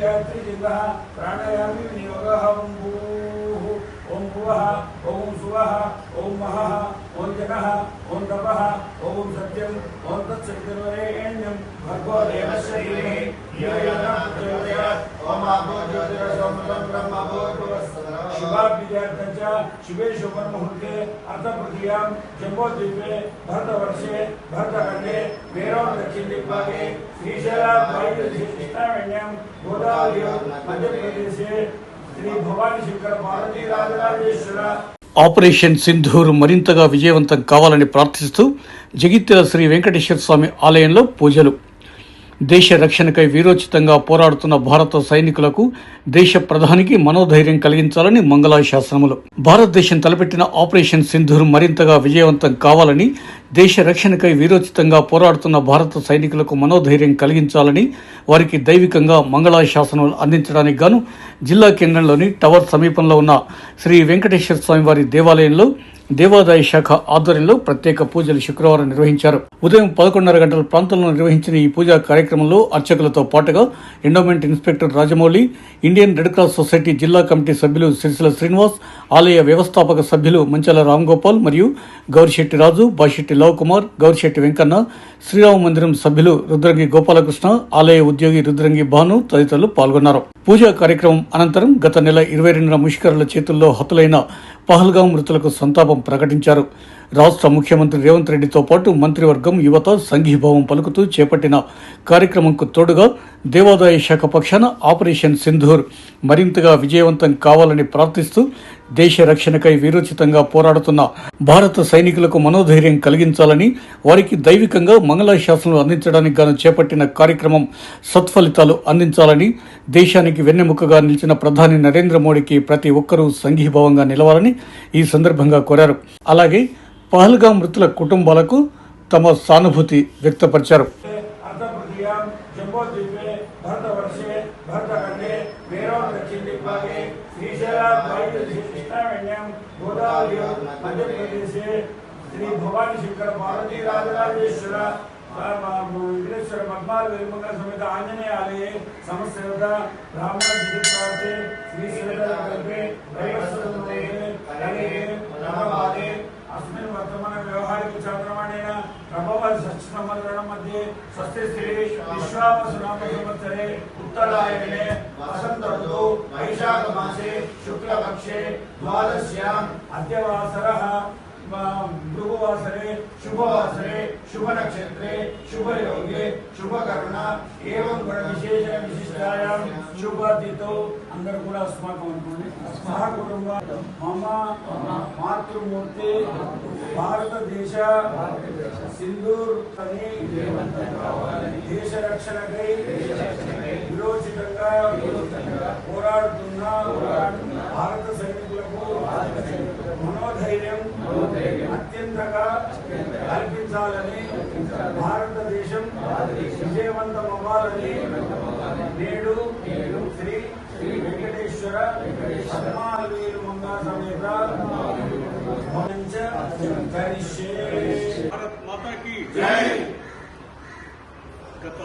गायत्री जिह्वः प्राणायामी विनियोगः ॐ भूः ॐ भुवः ॐ सुवः ॐ महः ॐ जनः ॐ तपः ॐ सत्यम् ॐ तत्सवितुर्वरेण्यं भर्गो प्रचोदयात्। ॐ आपो ज्योतिरसोमृतं ब्रह्मभूर्भुवस्सदा शिवाभ्युदयार्थञ्च शिवे शुभमुहूर्ते अर्थप्रक्रियां जम्बोद्वीपे भरतवर्षे भरतखण्डे मेरों दक्षिणदिग्भागे श्रीशैलाभ्यां गोदावरी मध्यप्रदेशे శ్రీ భవానీ శంకర పార్వతీ రాజరాజేశ్వర ఆపరేషన్ సింధూర్ మరింతగా విజయవంతం కావాలని ప్రార్థిస్తూ జగిత్యాల శ్రీ వెంకటేశ్వర స్వామి ఆలయంలో పూజలు దేశ రక్షణకై వీరోచితంగా పోరాడుతున్న భారత సైనికులకు దేశ ప్రధానికి మనోధైర్యం కలిగించాలని మంగళాశాసనములు. భారతదేశం తలపెట్టిన ఆపరేషన్ సింధూర్ మరింతగా విజయవంతం కావాలని దేశ రక్షణకై వీరోచితంగా పోరాడుతున్న భారత సైనికులకు మనోధైర్యం కలిగించాలని వారికి దైవికంగా మంగళాశాసనములు అందించడానికి గాను జిల్లా కేంద్రంలోని టవర్ సమీపంలో ఉన్న శ్రీ వెంకటేశ్వర స్వామి వారి దేవాలయంలో దేవాదాయ శాఖ ఆధ్వర్యంలో ప్రత్యేక పూజలు శుక్రవారం నిర్వహించారు. ఉదయం పదకొండున్నర గంటల ప్రాంతంలో నిర్వహించిన ఈ పూజా కార్యక్రమంలో అర్చకులతో పాటుగా endowment inspector Rajamouli Indian red cross society జిల్లా కమిటీ సభ్యులు సిరిసిల శ్రీనివాస్ ఆలయ వ్యవస్థాపక సభ్యులు మంచాల రామ్ గోపాల్ మరియు గౌరిశెట్టి రాజు బాషెట్టి లవ్ కుమార్ గౌరిశెట్టి వెంకన్న శ్రీరామ మందిరం సభ్యులు రుద్రంగి గోపాలకృష్ణ ఆలయ ఉద్యోగి రుద్రంగి భాను తదితరులు పాల్గొన్నారు. పూజా కార్యక్రమం అనంతరం గత నెల ఇరవై రెండున ముష్కరుల చేతుల్లో హతులైన పహల్గాం మృతులకు సంతాపం ప్రకటించారు. రాష్ట్ర ముఖ్యమంత్రి రేవంత్ రెడ్డితో పాటు మంత్రివర్గం యువత సంఘీభావం పలుకుతూ చేపట్టిన కార్యక్రమంకు తోడుగా దేవాదాయ శాఖ పక్షాన ఆపరేషన్ సింధూర్ మరింతగా విజయవంతం కావాలని ప్రార్థిస్తూ దేశ రక్షణకై వీరోచితంగా పోరాడుతున్న భారత సైనికులకు మనోధైర్యం కలిగించాలని వారికి దైవికంగా మంగళాశాసనలు అందించడానికి గాను చేపట్టిన కార్యక్రమం సత్ఫలితాలు అందించాలని దేశానికి వెన్నెముకగా నిలిచిన ప్రధాని నరేంద్ర మోడీకి ప్రతి ఒక్కరూ సంఘీభావంగా నిలవాలని ఈ సందర్భంగా కోరారు. అలాగే పహల్గా మృతుల కుటుంబాలకు తమ సానుభూతి వ్యక్తపరిచారు. भरतखण्डे मेरों दक्षिणदिग्भागे श्रीशैलाभ्यां गोदावरी मध्यप्रदेशे श्री भवानी शंकर पार्वती राजराजेश्वर विघ्नेश्वर पद्माल वेलमंगल समेत आंजनेय आलये समस्त ब्राह्मण विधिप्रार्थे श्री श्रीकल्पे दैवस्वरूपे कलिगे नवभागे अस्मिन् वर्तमान व्यवहारिक चान्द्रमाणेन प्रभव षष्ठसंवत्सरं मध्ये स्वस्ति श्री विश्वावसुनाम संवत्सरे उत्तरायणे वसन्त ऋतौ वैशाख मासे शुक्लपक्षे द्वादश्याम् अद्यवासरः भृगुवासरे शुभवासरे शुभनक्षत्रे शुभयोगे शुभकर्ण एवं गुणविशेषण విద్యాయాం శుభాతితో అందరూ కూడా అస్మాకం అనుకోండి సహ కుటుంబ మమ మాతృమూర్తి భారతదేశ సింధూర్ అని దేశ రక్షణకై విరోచితంగా పోరాడుతున్న భారత సైనికులకు మనోధైర్యం అత్యంతగా కల్పించాలని భారతదేశం విజయవంతం అవ్వాలని భారత్ మాతాకి జై గత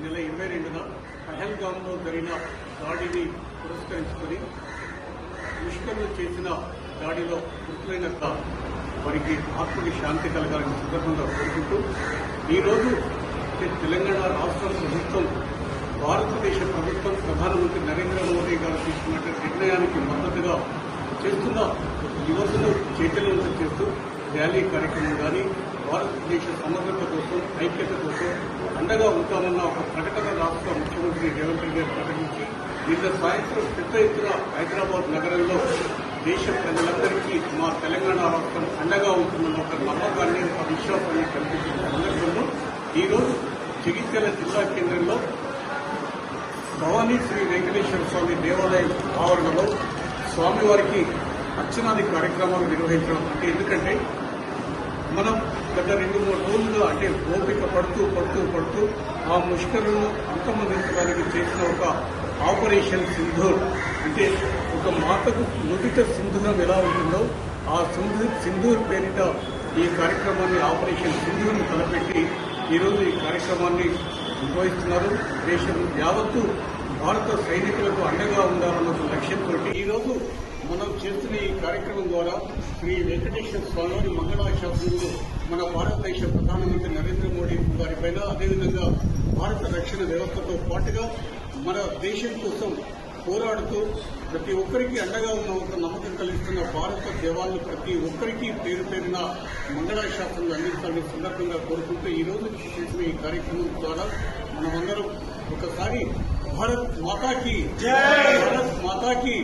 నెల ఇరవై రెండున పహల్గాంలో జరిగిన దాడిని పురస్కరించుకొని ముష్కర్లు చేసిన దాడిలో మృతులైన వారికి ఆత్మకి శాంతి కలగాలని సందర్భంగా కోరుకుంటూ ఈరోజు తెలంగాణ రాష్ట్ర ప్రభుత్వం భారతదేశ ప్రభుత్వం ప్రధానమంత్రి నరేంద్ర మోదీ గారు తీసుకున్న నిర్ణయానికి మద్దతుగా చేస్తున్న యువతను చైతన్యవంతం చేస్తూ ర్యాలీ కార్యక్రమం కానీ భారతదేశ సమగ్రత కోసం ఐక్యత కోసం అండగా ఉంటామన్న ఒక ప్రకటన రాష్ట్ర ముఖ్యమంత్రి రేవంత్ రెడ్డి గారు ప్రకటించి నిన్న సాయంత్రం పెద్ద ఎత్తున హైదరాబాద్ నగరంలో దేశ ప్రజలందరికీ మా తెలంగాణ రాష్ట్రం అండగా ఉంటుందన్న ఒక నమ్మకాన్ని ఒక విశ్వాసాన్ని కల్పించిన సందర్భంలో ఈరోజు జగిత్యాల జిల్లా కేంద్రంలో భవానీ శ్రీ వెంకటేశ్వర స్వామి దేవాలయం ఆవరణలో స్వామివారికి అర్చనాది కార్యక్రమాలు నిర్వహించడం అంటే ఎందుకంటే మనం గత రెండు మూడు రోజులుగా అంటే ఓపిక పడుతూ పడుతూ పడుతూ ఆ ముష్కరులను అంతమందించడానికి చేసిన ఒక ఆపరేషన్ సింధూర్. అంటే ఒక మాటకు నుదుట సింధూరం ఎలా ఉంటుందో ఆ సింధూర్ సింధూర్ పేరిట ఈ కార్యక్రమాన్ని ఆపరేషన్ సింధూర్ను తలపెట్టి ఈరోజు ఈ కార్యక్రమాన్ని నిర్వహిస్తున్నారు. దేశం యావత్తు భారత సైనికులకు అండగా ఉండాలన్న ఒక లక్ష్యంతో ఈరోజు మనం చేస్తున్న ఈ కార్యక్రమం ద్వారా శ్రీ వెంకటేశ్వర స్వామి మంగళాశాసనంలో మన భారతదేశ ప్రధానమంత్రి నరేంద్ర మోడీ గారిపైన అదేవిధంగా భారత రక్షణ వ్యవస్థతో పాటుగా మన దేశం కోసం పోరాడుతూ ప్రతి ఒక్కరికి అండగా ఉన్న ఒక నమ్మకం కలిగిస్తున్న భారత జవాన్లు ప్రతి ఒక్కరికి పేరు పేరున మంగళాశాస్త్రంలో అందించాలని సందర్భంగా కోరుకుంటూ ఈ రోజు చేసిన ఈ కార్యక్రమం ద్వారా మనమందరం ఒకసారి భారత్ మాతాకి భారత్ మాతాకి